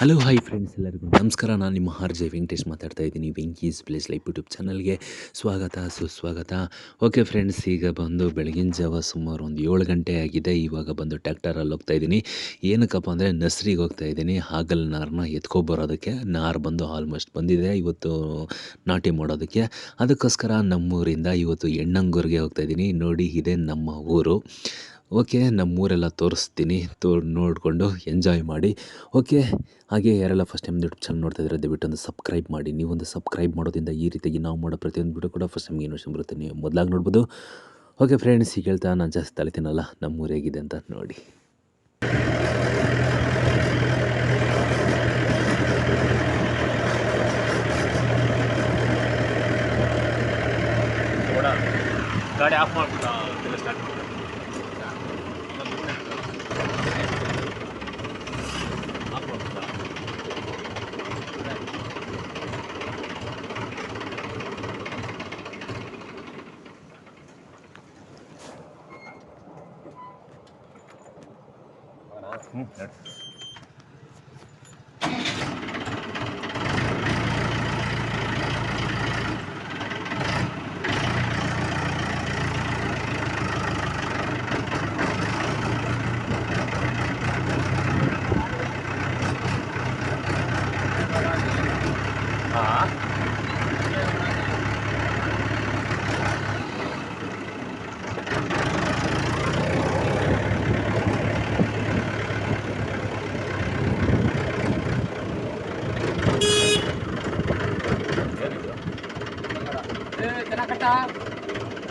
Hello hi friends ಎಲ್ಲರಿಗೂ ನಮಸ್ಕಾರ. ನಾನು ನಿಮ್ಮ ಆರ್ ಜೆ ವೆಂಕಟೇಶ್ ಮಾತಾಡ್ತಾ ಇದ್ದೀನಿ. ವೆಂಕೀಸ್ ಪ್ಲೇಸ್ ಲೈಫ್ ಯೂಟ್ಯೂಬ್ ಚಾನಲ್ಗೆ ಸ್ವಾಗತ, ಸುಸ್ವಾಗತ. ಓಕೆ ಫ್ರೆಂಡ್ಸ್ ಈಗ ಬಂದು ಬೆಳಗಿನ ಜಾವ ಸುಮಾರು ಒಂದು ಏಳು ಗಂಟೆ ಆಗಿದೆ. ಇವಾಗ ಬಂದು ಟ್ಯಾಕ್ಟರಲ್ಲಿ ಹೋಗ್ತಾ ಇದ್ದೀನಿ. ಏನಕ್ಕಪ್ಪ ಅಂದರೆ ನರ್ಸರಿಗೆ ಹೋಗ್ತಾ ಇದ್ದೀನಿ. ಹಾಗಲ್ ನಾರನ್ನ ಎತ್ಕೊಬರೋದಕ್ಕೆ. ನಾರು ಬಂದು ಆಲ್ಮೋಸ್ಟ್ ಬಂದಿದೆ. ಇವತ್ತು ನಾಟಿ ಮಾಡೋದಕ್ಕೆ. ಅದಕ್ಕೋಸ್ಕರ ನಮ್ಮೂರಿಂದ ಇವತ್ತು ಎಣ್ಣಂಗೂರಿಗೆ ಹೋಗ್ತಾ ಇದ್ದೀನಿ. ನೋಡಿ, ಇದೆ ನಮ್ಮ ಊರು. ಓಕೆ, ನಮ್ಮೂರೆಲ್ಲ ತೋರಿಸ್ತೀನಿ. ತೋ ನೋಡಿಕೊಂಡು ಎಂಜಾಯ್ ಮಾಡಿ. ಓಕೆ, ಹಾಗೆ ಯಾರೆಲ್ಲ ಫಸ್ಟ್ ಟೈಮ್ ಯೂಟ್ಯೂಬ್ ಚಾನಲ್ ನೋಡ್ತಾ ಇದ್ದಾರೆ ದಯವಿಟ್ಟು ಒಂದು ಸಬ್ಸ್ಕ್ರೈಬ್ ಮಾಡಿ. ನೀವೊಂದು ಸಬ್ಸ್ಕ್ರೈಬ್ ಮಾಡೋದ್ರಿಂದ ಈ ರೀತಿಯಾಗಿ ನಾವು ಮಾಡೋ ಪ್ರತಿಯೊಂದು ವಿಡಿಯೋ ಕೂಡ ಫಸ್ಟ್ ನಮಗೆ ಇನ್ವರ್ಷನ್ ಬರುತ್ತೆ. ನೀವು ಮೊದಲಾಗಿ ನೋಡ್ಬೋದು. ಓಕೆ ಫ್ರೆಂಡ್ಸ್ ಈಗ ಹೇಳ್ತಾ ನಾನು ಜಾಸ್ತಿ ತಳಿತೀನಲ್ಲ ನಮ್ಮೂರು ಹೇಗಿದೆ ಅಂತ ನೋಡಿ. ಗಾಡಿ ಆಫ್ ಮಾಡ್ಬಿಟ್ಟು Mm, ಚೆನ್ನಾಗಟ್ಟ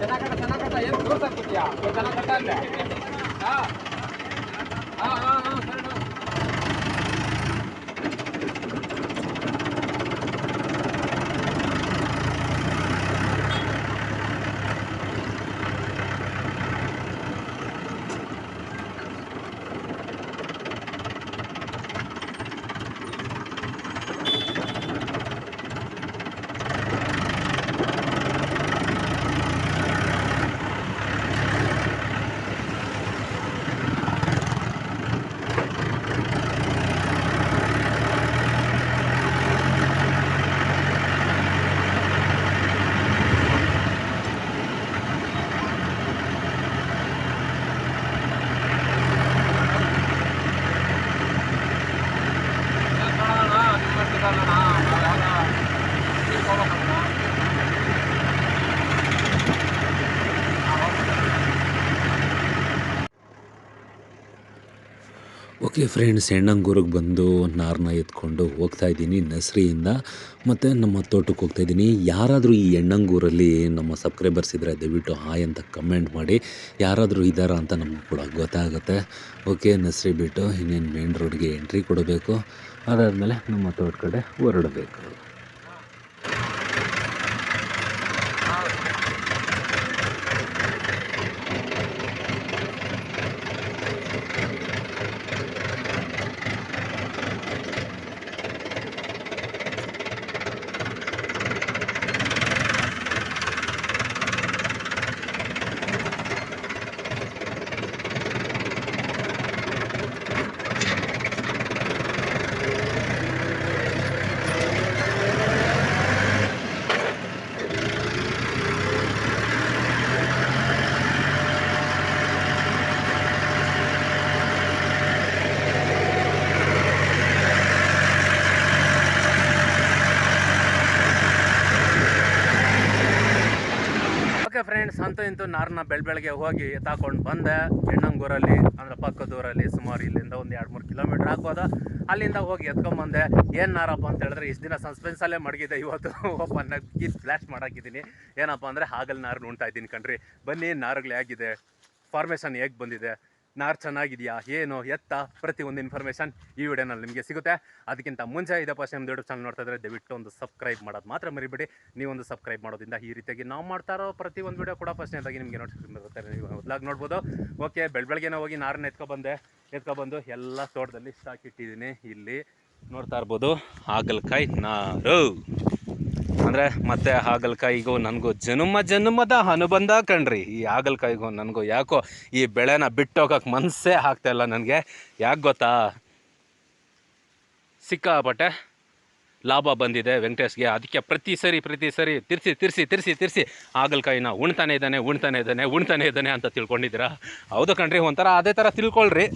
ಜನಕಟ್ಟ ಚೆನ್ನಾಗಟ್ಟ ಏನು ತೋರ್ಸಾಕ್ಬಿಟ್ಯಾ ಚೆನ್ನಾಗಟ್ಟ ಅಲ್ಲೇ ಹಾಂ ಹಾಂ ಹಾಂ ಹಾಂ ಸರಿ ಓಕೆ ಫ್ರೆಂಡ್ಸ್ ಹೆಣ್ಣಂಗೂರಿಗೆ ಬಂದು ನಾರನ್ನ ಎತ್ಕೊಂಡು ಹೋಗ್ತಾ ಇದ್ದೀನಿ ನಸ್ರಿಯಿಂದ. ಮತ್ತು ನಮ್ಮ ತೋಟಕ್ಕೆ ಹೋಗ್ತಾ ಇದ್ದೀನಿ. ಯಾರಾದರೂ ಈ ಹೆಣ್ಣಂಗೂರಲ್ಲಿ ನಮ್ಮ ಸಬ್ಸ್ಕ್ರೈಬರ್ಸ್ ಇದ್ದರೆ ದಯವಿಟ್ಟು ಹಾಯ್ ಅಂತ ಕಮೆಂಟ್ ಮಾಡಿ. ಯಾರಾದರೂ ಇದ್ದಾರಾ ಅಂತ ನಮಗೆ ಕೂಡ ಗೊತ್ತಾಗುತ್ತೆ. ಓಕೆ ನಸ್ರಿ ಬಿಟ್ಟು ಇನ್ನೇನು ಮೇನ್ ರೋಡ್ಗೆ ಎಂಟ್ರಿ ಕೊಡಬೇಕು. ಅದಾದಮೇಲೆ ನಮ್ಮ ತೋಟ ಕಡೆ ಹೊರಡಬೇಕು. ಫ್ರೆಂಡ್ಸ್ ಅಂತ ಇಂತೂ ನಾರನ್ನ ಬೆಳ ಬೆಳಗ್ಗೆ ಹೋಗಿ ಎತ್ತಾಕೊಂಡು ಬಂದೆ. ಹೆಣ್ಣಂಗೂರಲ್ಲಿ ಅಂದರೆ ಪಕ್ಕದೂರಲ್ಲಿ ಸುಮಾರು ಇಲ್ಲಿಂದ ಒಂದು ಎರಡು ಮೂರು ಕಿಲೋಮೀಟ್ರ್ ಆಗ್ಬೋದು. ಅಲ್ಲಿಂದ ಹೋಗಿ ಎತ್ಕೊಂಬಂದೆ ಏನು ನಾರಪ್ಪ ಅಂತ ಹೇಳಿದ್ರೆ, ಇಷ್ಟು ದಿನ ಸಸ್ಪೆನ್ಸಲ್ಲೇ ಮಡಗಿದೆ ಇವತ್ತು ಓಪನ್ ಆಗಿ ಫ್ಲ್ಯಾಶ್ ಮಾಡಾಕಿದ್ದೀನಿ. ಏನಪ್ಪ ಅಂದರೆ ಹಾಗಲ್ ನಾರನ್ನ ಉಣ್ತಾ ಇದ್ದೀನಿ ಕಣ್ರಿ. ಬನ್ನಿ, ನಾರುಗಳು ಹೇಗಿದೆ ಫಾರ್ಮೇಷನ್ ಹೇಗೆ ಬಂದಿದೆ? ನಾರು ಚೆನ್ನಾಗಿದೆಯಾ? ಏನು? ಎತ್ತ? ಪ್ರತಿ ಒಂದು ಇನ್ಫಾರ್ಮೇಶನ್ ಈ ವಿಡಿಯೋನಲ್ಲಿ ನಿಮಗೆ ಸಿಗುತ್ತೆ. ಅದಕ್ಕಿಂತ ಮುಂಚೆ ಇದೇ ಫಸ್ಟ್ ನಿಮ್ಮ ಯೂಟ್ಯೂಬ್ ಚಾನಲ್ ನೋಡ್ತಾ ಇದ್ರೆ ದಯವಿಟ್ಟು ಒಂದು ಸಬ್ಸ್ಕ್ರೈಬ್ ಮಾಡೋದು ಮಾತ್ರ ಮರಿಬೇಡಿ. ನೀವೊಂದು ಸಬ್ಸ್ಕ್ರೈಬ್ ಮಾಡೋದ್ರಿಂದ ಈ ರೀತಿಯಾಗಿ ನಾವು ಮಾಡ್ತಾ ಇರೋ ಪ್ರತಿ ಒಂದು ವಿಡಿಯೋ ಕೂಡ ಫಸ್ಟ್ನೇದಾಗಿ ನಿಮಗೆ ನೋಟಿಫಿಕೇಶನ್ ಬರುತ್ತೆ. ನೀವು ಮೊದಲಾಗಿ ನೋಡ್ಬೋದು. ಓಕೆ ಬೆಳ್ ಬೆಳಗ್ಗೆನೇ ಹೋಗಿ ನಾರನ್ನ ಎತ್ಕೊಬಂದೆ. ಎತ್ಕೊಬಂದು ಎಲ್ಲ ತೋಟದಲ್ಲಿ ಸ್ಟಾಕ್ ಇಟ್ಟಿದ್ದೀನಿ ಇಲ್ಲಿ ನೋಡ್ತಾ ಇರ್ಬೋದು ಹಾಗಲಕಾಯಿ ನಾರು. ಅಂದರೆ ಮತ್ತೆ ಹಾಗಲಕಾಯಿಗೂ ನನಗೂ ಜನುಮ ಜನುಮದ ಅನುಬಂಧ ಕಣ್ರಿ. ಈ ಹಾಗಲಕಾಯಿಗೂ ನನಗೂ ಯಾಕೋ ಈ ಬೆಳೆನ ಬಿಟ್ಟೋಗಕ್ಕೆ ಮನ್ಸೇ ಮನಸ್ಸೇ ಆಗ್ತಾ ಇಲ್ಲ ನನಗೆ. ಯಾಕೆ ಗೊತ್ತಾ? ಸಿಕ್ಕಾಪಟ್ಟೆ ಲಾಭ ಬಂದಿದೆ ವೆಂಕಟೇಶ್ಗೆ. ಅದಕ್ಕೆ ಪ್ರತಿ ಸರಿ ಪ್ರತಿ ಸರಿ ತಿರ್ಸಿ ತಿರ್ಸಿ ತಿರ್ಸಿ ತಿರ್ಸಿ ಹಾಗಲಕಾಯಿನ ಉಣ್ತಾನೆ ಇದ್ದಾನೆ ಉಣ್ತಾನೆ ಇದ್ದಾನೆ ಉಣ್ತಾನೆ ಇದ್ದಾನೆ ಅಂತ ತಿಳ್ಕೊಂಡಿದ್ದೀರಾ? ಹೌದು ಕಣ್ರಿ, ಒಂಥರ ಅದೇ ಥರ ತಿಳ್ಕೊಳ್ರಿ.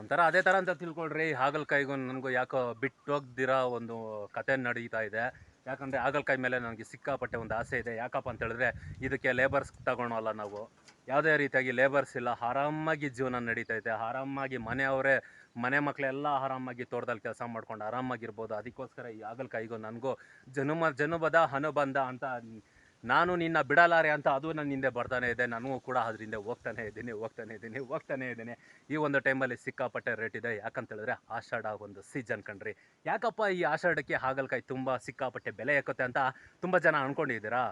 ಒಂಥರ ಅದೇ ಥರ ಅಂತ ತಿಳ್ಕೊಳ್ರಿ. ಹಾಗಲಕಾಯಿಗೂ ನನಗೂ ಯಾಕೋ ಬಿಟ್ಟೋಗ್ದಿರೋ ಒಂದು ಕತೆ ನಡೀತಾ ಇದೆ. ಯಾಕಂದರೆ ಹಾಗಲಕಾಯಿ ಮೇಲೆ ನನಗೆ ಸಿಕ್ಕಾಪಟ್ಟೆ ಒಂದು ಆಸೆ ಇದೆ. ಯಾಕಪ್ಪ ಅಂತ ಹೇಳಿದ್ರೆ ಇದಕ್ಕೆ ಲೇಬರ್ಸ್ ತಗೊಳಲ್ಲ ನಾವು. ಯಾವುದೇ ರೀತಿಯಾಗಿ ಲೇಬರ್ಸ್ ಇಲ್ಲ. ಆರಾಮಾಗಿ ಜೀವನ ನಡೀತಾ ಇದೆ. ಆರಾಮಾಗಿ ಮನೆಯವರೇ, ಮನೆ ಮಕ್ಕಳೆಲ್ಲ ಆರಾಮಾಗಿ ತೋಟದಲ್ಲಿ ಕೆಲಸ ಮಾಡ್ಕೊಂಡು ಆರಾಮಾಗಿರ್ಬೋದು. ಅದಕ್ಕೋಸ್ಕರ ಈ ಹಾಗಲಕಾಯಿಗೂ ನನಗೂ ಜನುಮ, ಜನುಬದ ಅನುಬಂಧ ಅಂತ ನಾನು ನಿನ್ನ ಬಿಡಲಾರೆ ಅಂತ ಅದು ನನ್ನ ಹಿಂದೆ ಬರ್ತಾನೆ ಇದೆ, ನನಗೂ ಕೂಡ ಅದರಿಂದ ಹೋಗ್ತಾನೆ ಇದ್ದೀನಿ ಹೋಗ್ತಾನೆ ಇದ್ದೀನಿ ಹೋಗ್ತಾನೆ ಇದ್ದೀನಿ. ಈ ಒಂದು ಟೈಮಲ್ಲಿ ಸಿಕ್ಕಾಪಟ್ಟೆ ರೇಟ್ ಇದೆ. ಯಾಕಂತ ಹೇಳಿದ್ರೆ ಆಷಾಢ ಒಂದು ಸೀಸನ್ ಕಣ್ರಿ. ಯಾಕಪ್ಪ ಈ ಆಷಾಢಕ್ಕೆ ಹಾಗಲಕಾಯಿ ತುಂಬ ಸಿಕ್ಕಾಪಟ್ಟೆ ಬೆಲೆ ಯಾಕತ್ತೆ ಅಂತ ತುಂಬ ಜನ ಅಂದ್ಕೊಂಡಿದ್ದೀರಾ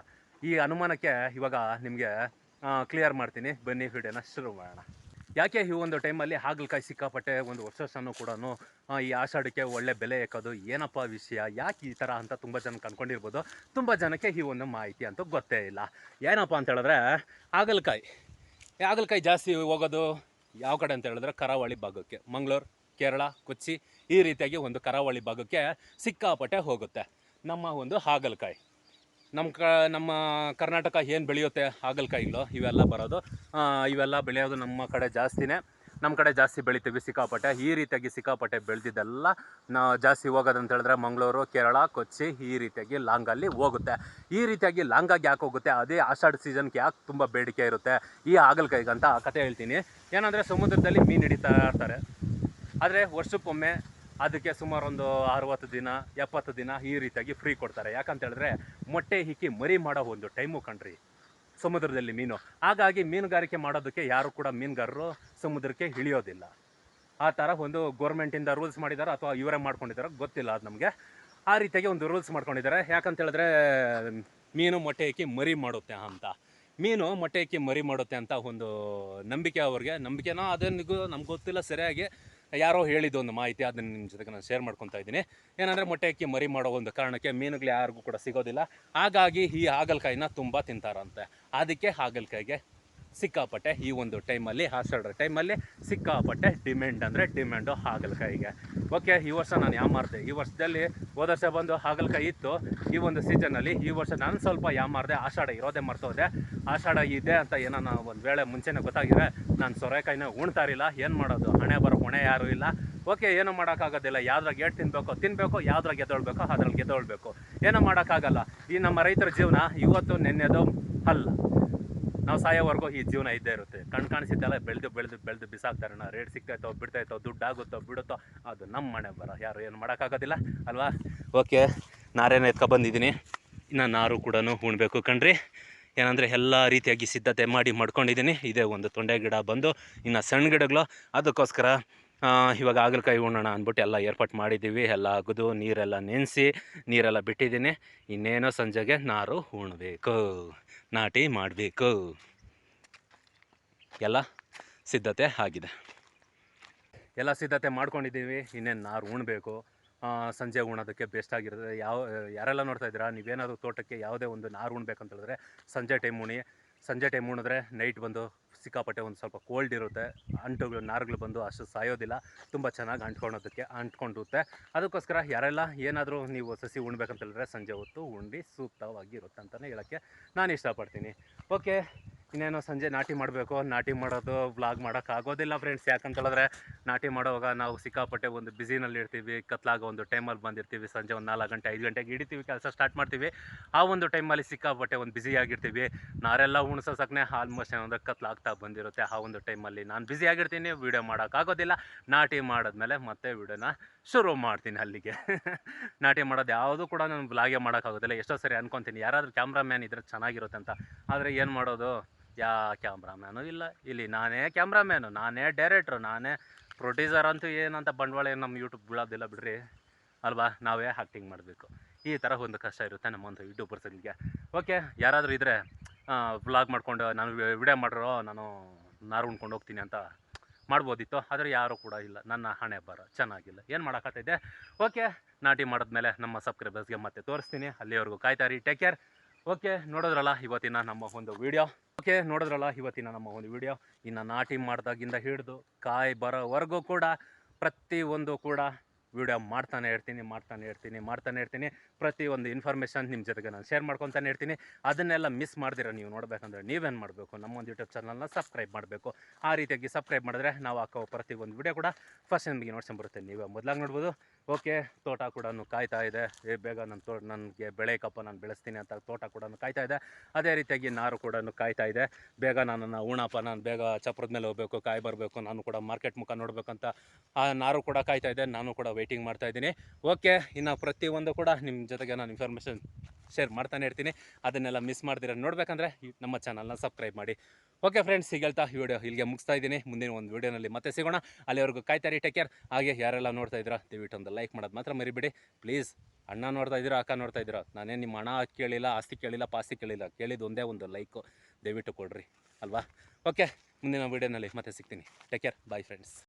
ಈ ಅನುಮಾನಕ್ಕೆ ಇವಾಗ ನಿಮಗೆ ಕ್ಲಿಯರ್ ಮಾಡ್ತೀನಿ. ಬನ್ನಿ, ವಿಡಿಯೋನ ಶುರು ಮಾಡೋಣ. ಯಾಕೆ ಈ ಒಂದು ಟೈಮಲ್ಲಿ ಹಾಗಲಕಾಯಿ ಸಿಕ್ಕಾಪಟ್ಟೆ ಒಂದು ವರ್ಷ ವರ್ಷನೂ ಕೂಡ ಈ ಆಷಾಢಕ್ಕೆ ಒಳ್ಳೆ ಬೆಲೆ ಎಕ್ಕೋದು ಏನಪ್ಪ ವಿಷಯ? ಯಾಕೆ ಈ ಥರ ಅಂತ ತುಂಬ ಜನಕ್ಕೆ ಅಂದ್ಕೊಂಡಿರ್ಬೋದು ತುಂಬ ಜನಕ್ಕೆ ಈ ಒಂದು ಮಾಹಿತಿ ಅಂತೂ ಗೊತ್ತೇ ಇಲ್ಲ. ಏನಪ್ಪ ಅಂತ ಹೇಳಿದ್ರೆ, ಹಾಗಲಕಾಯಿ. ಹಾಗಲಕಾಯಿ ಜಾಸ್ತಿ ಹೋಗೋದು ಯಾವ ಕಡೆ ಅಂತ ಹೇಳಿದ್ರೆ ಕರಾವಳಿ ಭಾಗಕ್ಕೆ. ಮಂಗಳೂರು, ಕೇರಳ, ಕೊಚ್ಚಿ ಈ ರೀತಿಯಾಗಿ ಒಂದು ಕರಾವಳಿ ಭಾಗಕ್ಕೆ ಸಿಕ್ಕಾಪಟ್ಟೆ ಹೋಗುತ್ತೆ. ನಮ್ಮ ಒಂದು ಹಾಗಲಕಾಯಿ. ನಮ್ಮ ಕ ನಮ್ಮ ಕರ್ನಾಟಕ ಏನು ಬೆಳೆಯುತ್ತೆ ಹಾಗಲಕಾಯಿಗಳು ಇವೆಲ್ಲ ಬರೋದು. ಆ, ಇವೆಲ್ಲ ಬೆಳೆಯೋದು ನಮ್ಮ ಕಡೆ ಜಾಸ್ತಿನೇ. ನಮ್ಮ ಕಡೆ ಜಾಸ್ತಿ ಬೆಳಿತೀವಿ ಸಿಕ್ಕಾಪಟ್ಟೆ. ಈ ರೀತಿಯಾಗಿ ಸಿಕ್ಕಾಪಟ್ಟೆ ಬೆಳೆದಿದ್ದೆಲ್ಲ ನಾ ಜಾಸ್ತಿ ಹೋಗೋದಂತ ಹೇಳಿದ್ರೆ ಮಂಗಳೂರು ಕೇರಳ ಕೊಚ್ಚಿ ಈ ರೀತಿಯಾಗಿ ಲಾಂಗಲ್ಲಿ ಹೋಗುತ್ತೆ. ಈ ರೀತಿಯಾಗಿ ಲಾಂಗಾಗಿ ಯಾಕೆ ಹೋಗುತ್ತೆ? ಅದೇ ಆಷಾಢ ಸೀಸನ್ಗೆ ಯಾಕೆ ತುಂಬ ಬೇಡಿಕೆ ಇರುತ್ತೆ? ಈ ಹಾಗಲಕಾಯಿಗಂತ ಕತೆ ಹೇಳ್ತೀನಿ. ಏನಂದರೆ ಸಮುದ್ರದಲ್ಲಿ ಮೀನು ಹಿಡಿತಾ ಇರ್ತಾರೆ. ಆದರೆ ವರ್ಷಕ್ಕೊಮ್ಮೆ ಅದಕ್ಕೆ ಸುಮಾರು ಒಂದು ಅರವತ್ತು ದಿನ, ಎಪ್ಪತ್ತು ದಿನ ಈ ರೀತಿಯಾಗಿ ಫ್ರೀ ಕೊಡ್ತಾರೆ. ಯಾಕಂತ ಹೇಳಿದ್ರೆ ಮೊಟ್ಟೆ ಹಿಕ್ಕಿ ಮರಿ ಮಾಡೋ ಒಂದು ಟೈಮು ಕಣ್ರಿ, ಸಮುದ್ರದಲ್ಲಿ ಮೀನು. ಹಾಗಾಗಿ ಮೀನುಗಾರಿಕೆ ಮಾಡೋದಕ್ಕೆ ಯಾರು ಕೂಡ ಮೀನುಗಾರರು ಸಮುದ್ರಕ್ಕೆ ಇಳಿಯೋದಿಲ್ಲ. ಆ ಥರ ಒಂದು ಗೌರ್ಮೆಂಟಿಂದ ರೂಲ್ಸ್ ಮಾಡಿದ್ದಾರೆ ಅಥವಾ ಇವರೇ ಮಾಡ್ಕೊಂಡಿದ್ದಾರೋ ಗೊತ್ತಿಲ್ಲ ಅದು ನಮಗೆ. ಆ ರೀತಿಯಾಗಿ ಒಂದು ರೂಲ್ಸ್ ಮಾಡ್ಕೊಂಡಿದ್ದಾರೆ. ಯಾಕಂತ ಹೇಳಿದ್ರೆ, ಮೀನು ಮೊಟ್ಟೆ ಹಾಕಿ ಮರಿ ಮಾಡುತ್ತೆ ಅಂತ. ಮೀನು ಮೊಟ್ಟೆ ಹಾಕಿ ಮರಿ ಮಾಡುತ್ತೆ ಅಂತ ಒಂದು ನಂಬಿಕೆ ಅವ್ರಿಗೆ. ನಂಬಿಕೆನೋ ಅದನ್ನಿಗೂ ನಮ್ಗೆ ಗೊತ್ತಿಲ್ಲ ಸರಿಯಾಗಿ. ಯಾರೋ ಹೇಳಿದ್ದು ಒಂದು ಮಾಹಿತಿ, ಅದನ್ನು ನಿಮ್ಮ ಜೊತೆಗೆ ನಾನು ಶೇರ್ ಮಾಡ್ಕೊತಾ ಇದ್ದೀನಿ. ಏನಂದರೆ ಮೊಟ್ಟೆ ಅಕ್ಕಿ ಮರಿ ಮಾಡೋ ಒಂದು ಕಾರಣಕ್ಕೆ ಮೀನುಗಳು ಯಾರಿಗೂ ಕೂಡ ಸಿಗೋದಿಲ್ಲ. ಹಾಗಾಗಿ ಈ ಹಾಗಲಕಾಯಿನ ತುಂಬ ತಿಂತಾರಂತೆ. ಅದಕ್ಕೆ ಹಾಗಲಕಾಯಿಗೆ ಸಿಕ್ಕಾಪಟ್ಟೆ ಈ ಒಂದು ಟೈಮಲ್ಲಿ ಹಾಸ್ಟೆಲ್ ಟೈಮಲ್ಲಿ ಸಿಕ್ಕಾಪಟ್ಟೆ ಡಿಮ್ಯಾಂಡ್ ಅಂದರೆ ಡಿಮ್ಯಾಂಡು ಹಾಗಲಕಾಯಿಗೆ ಓಕೆ ಈ ವರ್ಷ ನಾನು ಯಾಮಾರ್ದೆ ಈ ವರ್ಷದಲ್ಲಿ ಹೋದ ವರ್ಷ ಬಂದು ಹಾಗಲಕಾಯಿ ಇತ್ತು. ಈ ಒಂದು ಸೀಸನಲ್ಲಿ ಈ ವರ್ಷ ನಾನು ಸ್ವಲ್ಪ ಯಾಮಾರ್ದೆ ಆಷಾಢ ಇರೋದೇ ಮರ್ತೋದೆ. ಆಷಾಢ ಇದೆ ಅಂತ ಏನೋ ನಾನು ಒಂದು ವೇಳೆ ಮುಂಚೆನೇ ಗೊತ್ತಾಗಿದೆ. ನಾನು ಸೊರೆಕಾಯಿನ ಉಣ್ತಾ ಇರಲಿಲ್ಲ. ಏನು ಮಾಡೋದು? ಹಣೆ ಬರೋ ಹೊಣೆ ಯಾರೂ ಇಲ್ಲ. ಓಕೆ ಏನು ಮಾಡೋಕ್ಕಾಗೋದಿಲ್ಲ. ಯಾವ್ದ್ರಾಗ ಏಟ್ ತಿನ್ಬೇಕು? ತಿನ್ಬೇಕು. ಯಾವ್ದ್ರಾಗ ಗೆದ್ದೊಳ್ಬೇಕು? ಅದ್ರಲ್ಲಿ ಗೆದ್ದೊಳ್ಬೇಕು. ಏನೂ ಮಾಡೋಕ್ಕಾಗಲ್ಲ. ಈ ನಮ್ಮ ರೈತರ ಜೀವನ ಇವತ್ತು ನೆನ್ನೆದು ಅಲ್ಲ. ನಾವು ಸಾಯೋವರೆಗೂ ಈ ಜೀವನ ಇದ್ದೇ ಇರುತ್ತೆ. ಕಣ್ ಕಾಣಿಸಿದ್ದೆಲ್ಲ ಬೆಳೆದು ಬೆಳೆದು ಬೆಳೆದು ಬಿಸಾಕ್ತಾರೆ. ನಾ ರೇಟ್ ಸಿಗ್ತಾಯಿತ್ತೋ ಬಿಡ್ತಾಯಿತ್ತೋ ದುಡ್ಡು ಆಗುತ್ತೋ ಬಿಡುತ್ತೋ, ಅದು ನಮ್ಮ ಮನೆ ಬರ. ಯಾರು ಏನು ಮಾಡೋಕ್ಕಾಗೋದಿಲ್ಲ, ಅಲ್ವಾ? ಓಕೆ, ನಾರೇನು ಎತ್ಕೊಬಂದಿದ್ದೀನಿ ಇನ್ನು ನಾರು ಕೂಡ ಉಣ್ಬೇಕು ಕಣ್ರಿ. ಏನಂದರೆ ಎಲ್ಲ ರೀತಿಯಾಗಿ ಸಿದ್ಧತೆ ಮಾಡಿ ಮಾಡ್ಕೊಂಡಿದ್ದೀನಿ. ಇದೇ ಒಂದು ತೊಂಡೆ ಗಿಡ ಬಂದು, ಇನ್ನು ಸಣ್ಣ ಗಿಡಗಳು. ಅದಕ್ಕೋಸ್ಕರ ಇವಾಗ ಹಾಗಲಕಾಯಿ ಉಣ್ಣೋಣ ಅಂದ್ಬಿಟ್ಟು ಎಲ್ಲ ಏರ್ಪಾಟ್ ಮಾಡಿದ್ದೀವಿ, ಎಲ್ಲ ಅಗದು ನೀರೆಲ್ಲ ನೆನೆಸಿ, ನೀರೆಲ್ಲ ಬಿಟ್ಟಿದ್ದೀನಿ. ಇನ್ನೇನೋ ಸಂಜೆಗೆ ನಾರು ಉಣ್ಬೇಕು, ನಾಟಿ ಮಾಡಬೇಕು. ಎಲ್ಲ ಸಿದ್ಧತೆ ಆಗಿದೆ. ಎಲ್ಲ ಸಿದ್ಧತೆ ಮಾಡ್ಕೊಂಡಿದ್ದೀವಿ, ಇನ್ನೇನು ನಾರು ಉಣ್ಬೇಕು. ಸಂಜೆ ಉಣೋದಕ್ಕೆ ಬೆಸ್ಟ್ ಆಗಿರುತ್ತೆ. ಯಾವ, ಯಾರೆಲ್ಲ ನೋಡ್ತಾ ಇದ್ದೀರಾ, ನೀವೇನಾದರೂ ತೋಟಕ್ಕೆ ಯಾವುದೇ ಒಂದು ನಾರು ಉಣ್ಬೇಕಂತ ಹೇಳಿದ್ರೆ ಸಂಜೆ ಟೈಮ್ ಉಣಿ, ಸಂಜೆ ಟೈಮ್ ಉಣಿದ್ರೆ ನೈಟ್ ಬಂದು ಸಿಕ್ಕಾಪಟ್ಟೆ ಒಂದು ಸ್ವಲ್ಪ ಕೋಲ್ಡ್ ಇರುತ್ತೆ. ಅಂಟುಗಳು, ನಾರುಗಳು ಬಂದು ಅಷ್ಟು ಸಾಯೋದಿಲ್ಲ. ತುಂಬ ಚೆನ್ನಾಗಿ ಅಂಟ್ಕೊಳೋದಕ್ಕೆ ಅಂಟ್ಕೊಂಡಿರುತ್ತೆ ಅದಕ್ಕೋಸ್ಕರ ಯಾರೆಲ್ಲ ಏನಾದರೂ ನೀವು ಸಸಿ ಉಣ್ಬೇಕಂತ ಹೇಳಿದ್ರೆ ಸಂಜೆ ಹೊತ್ತು ಉಂಡು ಸೂಕ್ತವಾಗಿರುತ್ತೆ ಅಂತಲೇ ಹೇಳೋಕ್ಕೆ ನಾನು ಇಷ್ಟಪಡ್ತೀನಿ. ಓಕೆ ಇನ್ನೇನು ಸಂಜೆ ನಾಟಿ ಮಾಡಬೇಕು, ನಾಟಿ ಮಾಡೋದು ವ್ಲಾಗ್ ಮಾಡೋಕ್ಕಾಗೋದಿಲ್ಲ ಫ್ರೆಂಡ್ಸ್ ಯಾಕಂತ ಹೇಳಿದ್ರೆ ನಾಟಿ ಮಾಡೋವಾಗ ನಾವು ಸಿಕ್ಕಾಪಟ್ಟೆ ಒಂದು ಬ್ಯುಸಿನಲ್ಲಿ ಇರ್ತೀವಿ, ಕತ್ಲಾಗೋ ಒಂದು ಟೈಮಲ್ಲಿ ಬಂದಿರ್ತೀವಿ. ಸಂಜೆ ಒಂದು ನಾಲ್ಕು ಗಂಟೆ, ಐದು ಗಂಟೆಗೆ ಹಿಡಿತೀವಿ, ಕೆಲಸ ಸ್ಟಾರ್ಟ್ ಮಾಡ್ತೀವಿ. ಆ ಒಂದು ಟೈಮಲ್ಲಿ ಸಿಕ್ಕಾಪಟ್ಟೆ ಒಂದು ಬ್ಯುಸಿ ಆಗಿರ್ತೀವಿ. ನಾರೆಲ್ಲ ಉಣ್ಸೋಸಕ್ಕನೆ ಆಲ್ಮೋಸ್ಟ್ ಏನಂದ್ರೆ ಕತ್ಲಾಗ್ತಾ ಬಂದಿರುತ್ತೆ ಆ ಒಂದು ಟೈಮಲ್ಲಿ ನಾನು ಬ್ಯುಸಿ ಆಗಿರ್ತೀನಿ ವೀಡಿಯೋ ಮಾಡೋಕ್ಕಾಗೋದಿಲ್ಲ ನಾಟಿ ಮಾಡಿದ್ಮೇಲೆ ಮತ್ತೆ ವೀಡಿಯೋನ ಶುರು ಮಾಡ್ತೀನಿ ಅಲ್ಲಿಗೆ. ನಾಟಿ ಮಾಡೋದು ಯಾವುದು ಕೂಡ ನಾನು ಬ್ಲಾಗೆ ಮಾಡೋಕ್ಕಾಗೋದಿಲ್ಲ ಎಷ್ಟೋ ಸರಿ ಅನ್ಕೊತೀನಿ. ಯಾರಾದರೂ ಕ್ಯಾಮ್ರಾಮ್ಯಾನ್ ಇದ್ರೆ ಚೆನ್ನಾಗಿರುತ್ತೆ ಅಂತ. ಆದರೆ ಏನು ಮಾಡೋದು? ಯಾ ಕ್ಯಾಮ್ರಾಮ್ಯಾನು ಇಲ್ಲ. ಇಲ್ಲಿ ನಾನೇ ಕ್ಯಾಮ್ರಾಮ್ಯಾನು, ನಾನೇ ಡೈರೆಕ್ಟ್ರು, ನಾನೇ ಪ್ರೊಡ್ಯೂಸರ್ ಅಂತೂ ಏನಂತ ಬಂಡವಾಳ ಏನು ನಮ್ಮ ಯೂಟ್ಯೂಬ್ ಬೀಳೋದಿಲ್ಲ ಬಿಡ್ರಿ. ಅಲ್ವಾ? ನಾವೇ ಆ್ಯಕ್ಟಿಂಗ್ ಮಾಡಬೇಕು. ಈ ಥರ ಒಂದು ಕಷ್ಟ ಇರುತ್ತೆ ನಮ್ಮೊಂದು ಯೂಟ್ಯೂಬರ್ಸ್ಗಳಿಗೆ ಓಕೆ ಯಾರಾದರೂ ಇದ್ದರೆ ವ್ಲಾಗ್ ಮಾಡಿಕೊಂಡು, ನಾನು ವಿಡಿಯೋ ಮಾಡಿರೋ, ನಾನು ನಾರು ಉಣ್ಕೊಂಡು ಹೋಗ್ತೀನಿ ಅಂತ ಮಾಡ್ಬೋದಿತ್ತು. ಆದರೆ ಯಾರೂ ಕೂಡ ಇಲ್ಲ. ನನ್ನ ಹಣೆ ಬರ ಚೆನ್ನಾಗಿಲ್ಲ. ಏನು ಮಾಡೋಕ್ಕಾಗ್ತೈತೆ ಓಕೆ ನಾಟಿ ಮಾಡಿದ್ಮೇಲೆ ನಮ್ಮ ಸಬ್ಸ್ಕ್ರೈಬರ್ಸ್ಗೆ ಮತ್ತೆ ತೋರಿಸ್ತೀನಿ. ಅಲ್ಲಿವರೆಗೂ ಕಾಯ್ತಾರಿ ಟೇಕ್ ಕೇರ್ ಓಕೆ, ನೋಡಿದ್ರಲ್ಲ, ಇವತ್ತಿನ ನಮ್ಮ ಒಂದು ವಿಡಿಯೋ ಓಕೆ, ನೋಡಿದ್ರಲ್ಲ, ಇವತ್ತಿನ ನಮ್ಮ ಒಂದು ವಿಡಿಯೋ ಇನ್ನು ನಾಟಿ ಮಾಡಿದಾಗಿಂದ ಹಿಡಿದು ಕಾಯಿ ಬರೋವರೆಗೂ ಕೂಡ ಪ್ರತಿ ಒಂದು ಕೂಡ ವಿಡಿಯೋ ಮಾಡ್ತಾನೆ ಇರ್ತೀನಿ ಮಾಡ್ತಾನೆ ಇರ್ತೀನಿ ಮಾಡ್ತಾನೆ ಇರ್ತೀನಿ. ಪ್ರತಿಯೊಂದು ಇನ್ಫಾರ್ಮೇಷನ್ ನಿಮ್ಮ ಜೊತೆಗೆ ನಾನು ಶೇರ್ ಮಾಡ್ಕೊತಾನೆ ಇರ್ತೀನಿ. ಅದನ್ನೆಲ್ಲ ಮಿಸ್ ಮಾಡ್ದಿರ ನೀವು ನೋಡಬೇಕಂದ್ರೆ ನೀವೇನು ಮಾಡಬೇಕು? ನಮ್ಮೊಂದು ಯೂಟ್ಯೂಬ್ ಚಾನಲ್ನ ಸಬ್ಸ್ಕ್ರೈಬ್ ಮಾಡಬೇಕು. ಆ ರೀತಿಯಾಗಿ ಸಬ್ಸ್ಕ್ರೈಬ್ ಮಾಡಿದ್ರೆ ನಾವು ಹಾಕೋ ಒಂದು ವಿಡಿಯೋ ಕೂಡ ಫಸ್ಟ್ ನಿಮಗೆ ನೋಡ್ಸ್ಕೊಂಬರುತ್ತೆ ನೀವೇ ಮೊದಲಾಗಿ ನೋಡ್ಬೋದು. ಓಕೆ, ತೋಟ ಕೂಡ ಕಾಯ್ತಾ ಇದೆ. ಏ, ಬೇಗ ನನ್ನ ತೋಟ ನನಗೆ ಬೆಳೆಯಕ್ಕಪ್ಪ ನಾನು ಬೆಳೆಸ್ತೀನಿ ಅಂತ ತೋಟ ಕೂಡ ಕಾಯ್ತಾ ಇದೆ. ಅದೇ ರೀತಿಯಾಗಿ ನಾರು ಕೂಡ ಕಾಯ್ತಾ ಇದೆ. ಬೇಗ ನನ್ನನ್ನು ಉಣಪ್ಪ, ನಾನು ಬೇಗ ಚಪ್ರದ ಮೇಲೆ ಹೋಗಬೇಕು, ಕಾಯಿ ಬರಬೇಕು, ನಾನು ಕೂಡ ಮಾರ್ಕೆಟ್ ಮುಖ ನೋಡಬೇಕಂತ ಆ ನಾರು ಕೂಡ ಕಾಯ್ತಾ ಇದೆ. ನಾನು ಕೂಡ ವೆಯ್ಟಿಂಗ್ ಮಾಡ್ತಾ ಇದ್ದೀನಿ. ಓಕೆ, ಇನ್ನು ಪ್ರತಿಯೊಂದು ಕೂಡ ನಿಮ್ಮ ಜೊತೆಗೆ ನಾನು ಇನ್ಫಾರ್ಮೇಷನ್ ಶೇರ್ ಮಾಡ್ತಾನೆ ಇರ್ತೀನಿ. ಅದನ್ನೆಲ್ಲ ಮಿಸ್ ಮಾಡ್ದಿರ ನೋಡ್ಬೇಕಂದ್ರೆ ನಮ್ಮ ಚಾನಲ್ನ ಸಬ್ಸ್ಕ್ರೈಬ್ ಮಾಡಿ. ಓಕೆ ಫ್ರೆಂಡ್ಸ್ ಈಗ ಹೇಳ್ತಾ ಈ ವಿಡಿಯೋ ಇಲ್ಲಿಗೆ ಮುಗಿಸ್ತಾ ಇದ್ದೀನಿ. ಮುಂದಿನ ಒಂದು ವಿಡಿಯೋನಲ್ಲಿ ಮತ್ತೆ ಸಿಗೋಣ. ಅಲ್ಲಿವರೆಗೂ ಕಾಯ್ತಾರೆ ಟೇಕ್ ಕೇರ್ ಹಾಗೆ ಯಾರೆಲ್ಲ ನೋಡ್ತಾ ಇದ್ದೀರಾ, ದಯವಿಟ್ಟು ಒಂದು ಲೈಕ್ ಮಾಡೋದು ಮಾತ್ರ ಮರಿಬೇಡಿ. ಪ್ಲೀಸ್ ಅಣ್ಣ ನೋಡ್ತಾ ಇದ್ದೀರಾ, ಅಕ್ಕ ನೋಡ್ತಾ ಇದ್ದೀರಾ? ನಾನೇ ನಿಮ್ಮ ಹಣ ಕೇಳಿಲ್ಲ, ಆಸ್ತಿ ಕೇಳಿಲ್ಲ, ಪಾಸ್ತಿ ಕೇಳಿಲ್ಲ. ಕೇಳಿದ್ದು ಒಂದೇ ಒಂದು ಲೈಕು ದಯವಿಟ್ಟು ಕೊಡ್ರಿ, ಅಲ್ವಾ? ಓಕೆ ಮುಂದಿನ ವೀಡಿಯೋನಲ್ಲಿ ಮತ್ತೆ ಸಿಗ್ತೀನಿ. Take care bye friends